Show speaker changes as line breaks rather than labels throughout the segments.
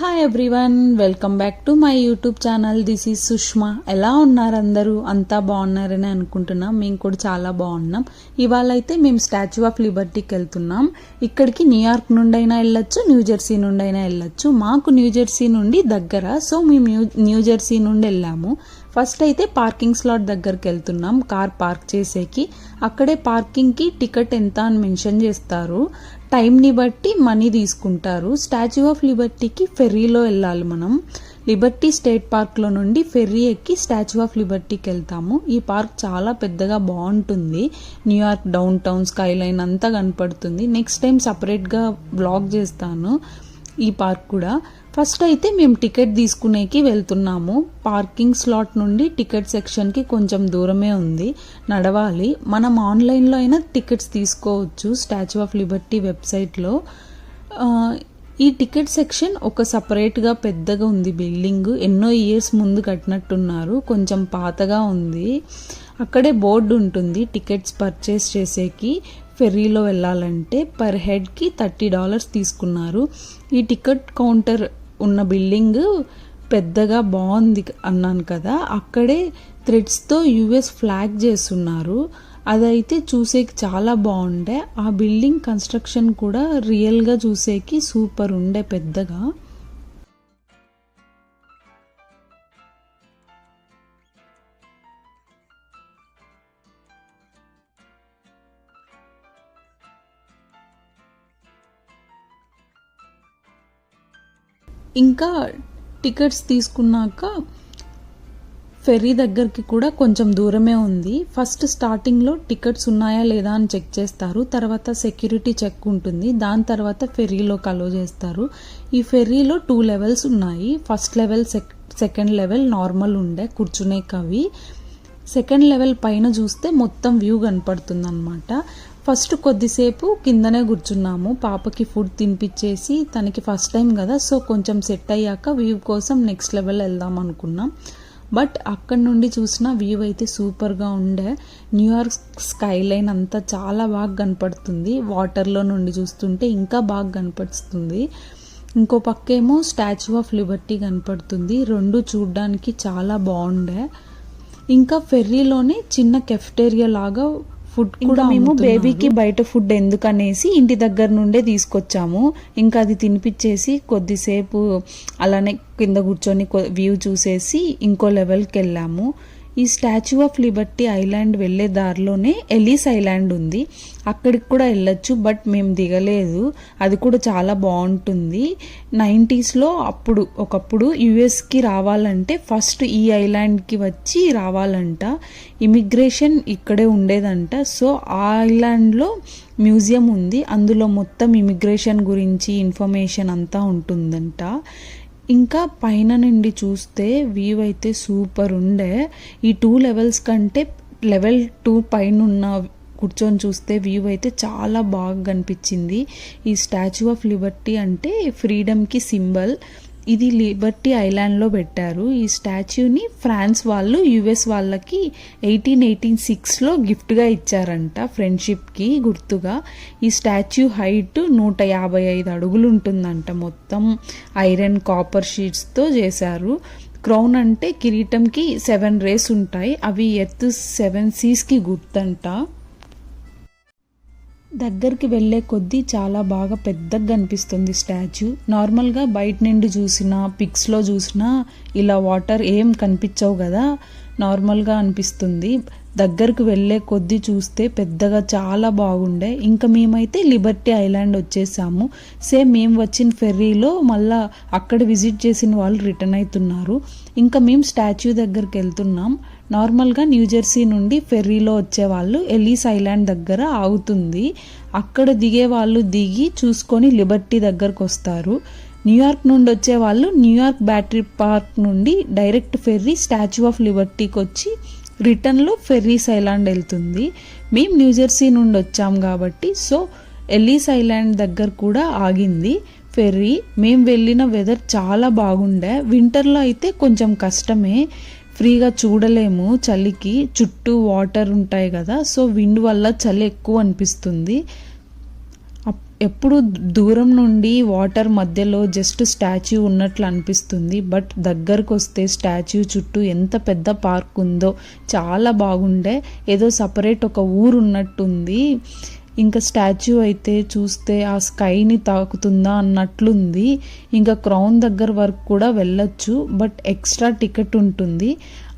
Hi everyone welcome back to my YouTube channel this is Sushma ఎలా ఉన్నారు అందరూ? అంతా బాగున్నారని అనుకుంటున్నాం. మేము కూడా చాలా బాగున్నాం. ఇవాళ అయితే మేము స్టాచ్యూ ఆఫ్ లిబర్టీకి వెళ్తున్నాం. ఇక్కడికి న్యూయార్క్ నుండి అయినా వెళ్ళొచ్చు న్యూ జెర్సీ నుండి అయినా వెళ్ళొచ్చు. మాకు న్యూ జెర్సీ నుండి దగ్గర సో మేము న్యూ న్యూ జెర్సీ నుండి వెళ్ళాము. ఫస్ట్ అయితే పార్కింగ్ స్లాట్ దగ్గరికి వెళ్తున్నాం కార్ పార్క్ చేసేకి. అక్కడే పార్కింగ్కి టికెట్ ఎంత అని మెన్షన్ చేస్తారు. టైంని బట్టి మనీ తీసుకుంటారు. స్టాచ్యూ ఆఫ్ లిబర్టీకి ఫెర్రీలో వెళ్ళాలి మనం. లిబర్టీ స్టేట్ పార్క్లో నుండి ఫెర్రీ ఎక్కి స్టాచ్యూ ఆఫ్ లిబర్టీకి వెళ్తాము. ఈ పార్క్ చాలా పెద్దగా బాగుంటుంది. New York downtown skyline అంతా కనపడుతుంది. నెక్స్ట్ టైం సపరేట్గా బ్లాగ్ చేస్తాను. ఈ పార్క్ కూడా. ఫస్ట్ అయితే మేము టికెట్ తీసుకునేకి వెళ్తున్నాము. పార్కింగ్ స్లాట్ నుండి టికెట్ సెక్షన్కి కొంచెం దూరమే ఉంది. నడవాలి. మనం ఆన్లైన్లో అయినా టికెట్స్ తీసుకోవచ్చు స్టాచ్యూ ఆఫ్ లిబర్టీ వెబ్సైట్లో. ఈ టికెట్ సెక్షన్ ఒక సపరేట్గా పెద్దగా ఉంది బిల్డింగ్. ఎన్నో ఇయర్స్ ముందు కట్టినట్టున్నారు. కొంచెం పాతగా ఉంది. అక్కడే బోర్డు ఉంటుంది టికెట్స్ పర్చేస్ చేసేకి. ఫెర్రీలో వెళ్ళాలంటే పర్ హెడ్కి థర్టీ డాలర్స్ తీసుకున్నారు. ఈ టికెట్ కౌంటర్ ఉన్న బిల్డింగ్ పెద్దగా బాగుంది అన్నాను కదా అక్కడే థ్రెడ్స్తో యుఎస్ ఫ్లాగ్ చేస్తున్నారు. అదైతే చూసేకి చాలా బాగుండే. ఆ బిల్డింగ్ కన్స్ట్రక్షన్ కూడా రియల్గా చూసేకి సూపర్ ఉండే పెద్దగా. ఇంకా టికెట్స్ తీసుకున్నాక ఫెర్రీ దగ్గరికి కూడా కొంచెం దూరమే ఉంది. ఫస్ట్ స్టార్టింగ్లో టికెట్స్ ఉన్నాయా లేదా అని చెక్ చేస్తారు. తర్వాత సెక్యూరిటీ చెక్ ఉంటుంది. దాని తర్వాత ఫెర్రీలో కలో చేస్తారు. ఈ ఫెర్రీలో టూ లెవెల్స్ ఉన్నాయి. First level sec second level normal ఉండే కూర్చునే కవి. సెకండ్ లెవెల్ పైన చూస్తే మొత్తం వ్యూ కనపడుతుంది అనమాట ఫస్ట్ కొద్దిసేపు కిందనే కూర్చున్నాము. పాపకి ఫుడ్ తినిపించేసి తనకి ఫస్ట్ టైం కదా సో కొంచెం సెట్ అయ్యాక వ్యూ కోసం నెక్స్ట్ లెవెల్ వెళ్దాం అనుకున్నాం. బట్ అక్కడ నుండి చూసిన వ్యూ అయితే సూపర్గా ఉండే. న్యూయార్క్ స్కై లైన్ అంతా చాలా బాగా కనపడుతుంది. వాటర్లో నుండి చూస్తుంటే ఇంకా బాగా కనపడుతుంది. ఇంకో పక్కేమో స్టాచ్యూ ఆఫ్ లిబర్టీ కనపడుతుంది. రెండు చూడ్డానికి చాలా బాగుండే. ఇంకా ఫెర్రీలోనే చిన్న కెఫ్టేరియా లాగా ఫుడ్ కూడా మేము బేబీకి బయట ఫుడ్ ఎందుకనేసి ఇంటి దగ్గర నుండే తీసుకొచ్చాము. ఇంకా అది తినిపించేసి కొద్దిసేపు అలానే కింద కూర్చొని వ్యూ చూసేసి ఇంకో లెవెల్కి వెళ్ళాము. ఈ స్టాచ్యూ ఆఫ్ లిబర్టీ ఐలాండ్ వెళ్ళే దారిలోనే ఎలీస్ ఐలాండ్ ఉంది. అక్కడికి కూడా వెళ్ళొచ్చు బట్ మేము దిగలేదు. అది కూడా చాలా బాగుంటుంది. నైంటీస్లో అప్పుడు ఒకప్పుడు యుఎస్కి రావాలంటే ఫస్ట్ ఈ ఐలాండ్కి వచ్చి రావాలంట. ఇమిగ్రేషన్ ఇక్కడే ఉండేదంట. సో ఆ ఐలాండ్లో మ్యూజియం ఉంది. అందులో మొత్తం ఇమిగ్రేషన్ గురించి ఇన్ఫర్మేషన్ అంతా ఉంటుందంట. ఇంకా పైన నుండి చూస్తే వ్యూ అయితే సూపర్ ఉండే. ఈ టూ లెవెల్స్ కంటే లెవెల్ టూ పైన ఉన్న కూర్చొని చూస్తే వ్యూ అయితే చాలా బాగా కనిపించింది. ఈ స్టాచ్యూ ఆఫ్ లిబర్టీ అంటే ఫ్రీడమ్కి సింబల్ ఇది లిబర్టీ ఐలాండ్లో పెట్టారు. ఈ స్టాచ్యూని ఫ్రాన్స్ వాళ్ళు యుఎస్ వాళ్ళకి ఎయిటీన్ ఎయిటీన్ సిక్స్లో గిఫ్ట్గా ఇచ్చారంట ఫ్రెండ్షిప్కి గుర్తుగా. ఈ స్టాచ్యూ హైట్ నూట యాభై ఐదు అడుగులు ఉంటుందంట మొత్తం. ఐరన్ కాపర్ షీట్స్తో చేశారు. క్రౌన్ అంటే కిరీటంకి సెవెన్ రేస్ ఉంటాయి. అవి ఎత్ సెవెన్ సీస్కి గుర్తంట. దగ్గరికి వెళ్ళే కొద్దీ చాలా బాగా పెద్దగా అనిపిస్తుంది స్టాచ్యూ. నార్మల్గా బయట నుండి చూసినా పిక్స్లో చూసినా ఇలా వాటర్ ఏం కనిపించవు కదా నార్మల్గా అనిపిస్తుంది. దగ్గరకు వెళ్ళే కొద్దీ చూస్తే పెద్దగా చాలా బాగుండే. ఇంకా మేమైతే లిబర్టీ ఐలాండ్ వచ్చేసాము. సేమ్ మేము వచ్చిన ఫెర్రీలో మళ్ళా అక్కడ విజిట్ చేసిన వాళ్ళు రిటర్న్ అవుతున్నారు ఇంకా మేము స్టాచ్యూ దగ్గరికి వెళ్తున్నాం. నార్మల్గా న్యూజెర్సీ నుండి ఫెర్రీలో వచ్చేవాళ్ళు ఎలీస్ ఐలాండ్ దగ్గర ఆగుతుంది. అక్కడ దిగే వాళ్ళు దిగి చూసుకొని లిబర్టీ దగ్గరకు వస్తారు. న్యూయార్క్ నుండి వచ్చే వాళ్ళు న్యూయార్క్ బ్యాటరీ పార్క్ నుండి డైరెక్ట్ ఫెర్రీ స్టాచ్యూ ఆఫ్ లిబర్టీకి వచ్చి రిటర్న్లో ఫెర్రీస్ ఐలాండ్ వెళ్తుంది. మేము న్యూజెర్సీ నుండి వచ్చాం కాబట్టి సో ఎల్లీస్ ఐలాండ్ దగ్గర కూడా ఆగింది ఫెర్రీ. మేము వెళ్ళిన వెదర్ చాలా బాగుండే. వింటర్లో అయితే కొంచెం కష్టమే. ఫ్రీగా చూడలేము చలికి చుట్టూ వాటర్ ఉంటాయి కదా సో విండ్ వల్ల చలి ఎక్కువ అనిపిస్తుంది. అప్- ఎప్పుడు దూరం నుండి వాటర్ మధ్యలో జస్ట్ స్టాచ్యూ ఉన్నట్లు అనిపిస్తుంది బట్ దగ్గరకు వస్తే స్టాచ్యూ చుట్టూ ఎంత పెద్ద పార్క్ ఉందో చాలా బాగుండే. ఏదో సపరేట్ ఒక ఊరు ఉన్నట్టుంది. ఇంకా స్టాచ్యూ అయితే చూస్తే ఆ స్కైని తాకుతుందా అన్నట్లుంది. ఇంకా క్రౌన్ దగ్గర వరకు కూడా వెళ్ళొచ్చు బట్ ఎక్స్ట్రా టికెట్ ఉంటుంది.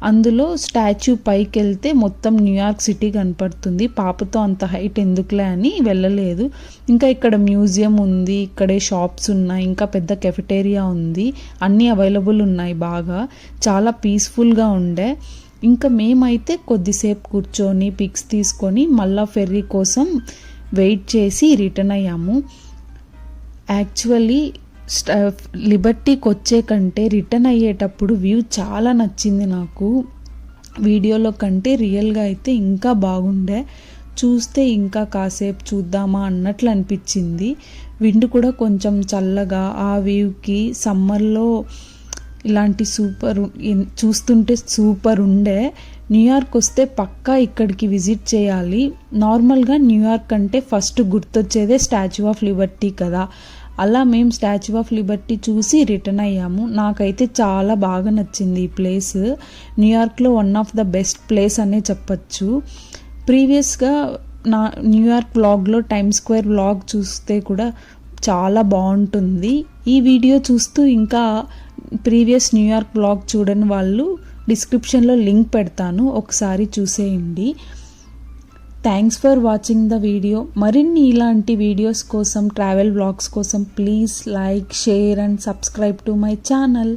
అందులో స్టాచ్యూ పైకి వెళ్తే మొత్తం న్యూయార్క్ సిటీ కనపడుతుంది. పాపతో అంత హైట్ ఎందుకులే అని వెళ్ళలేదు. ఇంకా ఇక్కడ మ్యూజియం ఉంది ఇక్కడే షాప్స్ ఉన్నాయి ఇంకా పెద్ద కెఫెటేరియా ఉంది. అన్నీ అవైలబుల్ ఉన్నాయి బాగా. చాలా పీస్ఫుల్గా ఉండే. ఇంకా మేమైతే కొద్దిసేపు కూర్చొని పిక్స్ తీసుకొని మళ్ళా ఫెర్రీ కోసం వెయిట్ చేసి రిటర్న్ అయ్యాము. యాక్చువల్లీ లిబర్టీకి వచ్చే కంటే రిటర్న్ అయ్యేటప్పుడు వ్యూ చాలా నచ్చింది నాకు. వీడియోలో కంటే రియల్గా అయితే ఇంకా బాగుండే. చూస్తే ఇంకా కాసేపు చూద్దామా అన్నట్లు అనిపించింది. విండ్ కూడా కొంచెం చల్లగా ఆ వ్యూకి సమ్మర్లో ఇలాంటి సూపర్ చూస్తుంటే సూపర్ ఉండే. న్యూయార్క్ వస్తే పక్కా ఇక్కడికి విజిట్ చేయాలి. నార్మల్గా న్యూయార్క్ అంటే ఫస్ట్ గుర్తొచ్చేదే స్టాచ్యూ ఆఫ్ లిబర్టీ కదా. అలా మేము స్టాచ్యూ ఆఫ్ లిబర్టీ చూసి రిటర్న్ అయ్యాము. నాకైతే చాలా బాగా నచ్చింది ఈ ప్లేస్. న్యూయార్క్లో one of the best place అనే చెప్పచ్చు. ప్రీవియస్గా నా న్యూయార్క్ వ్లాగ్లో టైమ్ స్క్వేర్ వ్లాగ్ చూస్తే కూడా చాలా బాగుంటుంది. ఈ వీడియో చూస్తూ ఇంకా ప్రీవియస్ న్యూయార్క్ బ్లాగ్ చూడని వాళ్ళు డిస్క్రిప్షన్లో లింక్ పెడతాను ఒకసారి చూసేయండి. Thanks for watching the video మరిన్ని ఇలాంటి వీడియోస్ కోసం ట్రావెల్ వ్లాగ్స్ కోసం please like share and subscribe to my channel